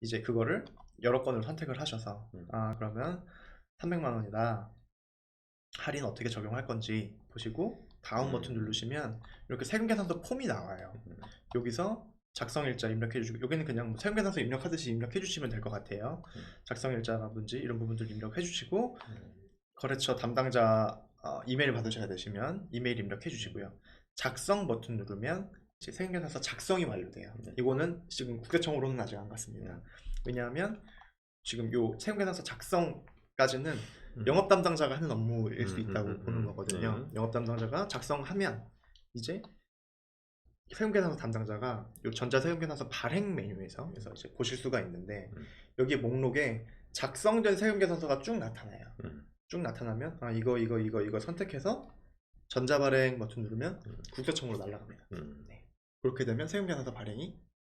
이제 그거를 여러 건을 선택을 하셔서 음. 아 그러면 300만 원이다 할인 어떻게 적용할 건지 보시고 다음 음. 버튼 누르시면 이렇게 세금 계산서 폼이 나와요. 음. 여기서 작성일자 입력해 주시고 여기는 그냥 뭐 세금 계산서 입력하듯이 입력해 주시면 될 것 같아요. 음. 작성일자라든지 이런 부분들 입력해 주시고 음. 거래처 담당자 어, 이메일 받으셔야 되시면 이메일 입력해 주시고요. 작성 버튼 누르면 계산서 작성이 완료돼요. 네. 이거는 지금 국세청으로는 아직 안 갔습니다. 왜냐하면 지금 요 세금 계산서 작성까지는 음. 영업 담당자가 하는 업무일 수 음, 있다고 음, 음, 보는 음. 거거든요. 네. 영업 담당자가 작성하면 이제 세금계산서 담당자가 요 전자세금계산서 발행 메뉴에서 그래서 이제 보실 수가 있는데 음. 여기 목록에 작성된 세금계산서가 쭉 나타나요. 음. 쭉 나타나면 아 이거 이거 이거 이거 선택해서 전자발행 버튼 누르면 음. 국세청으로 날아갑니다. 음. 그렇게 되면 세금계산서 발행이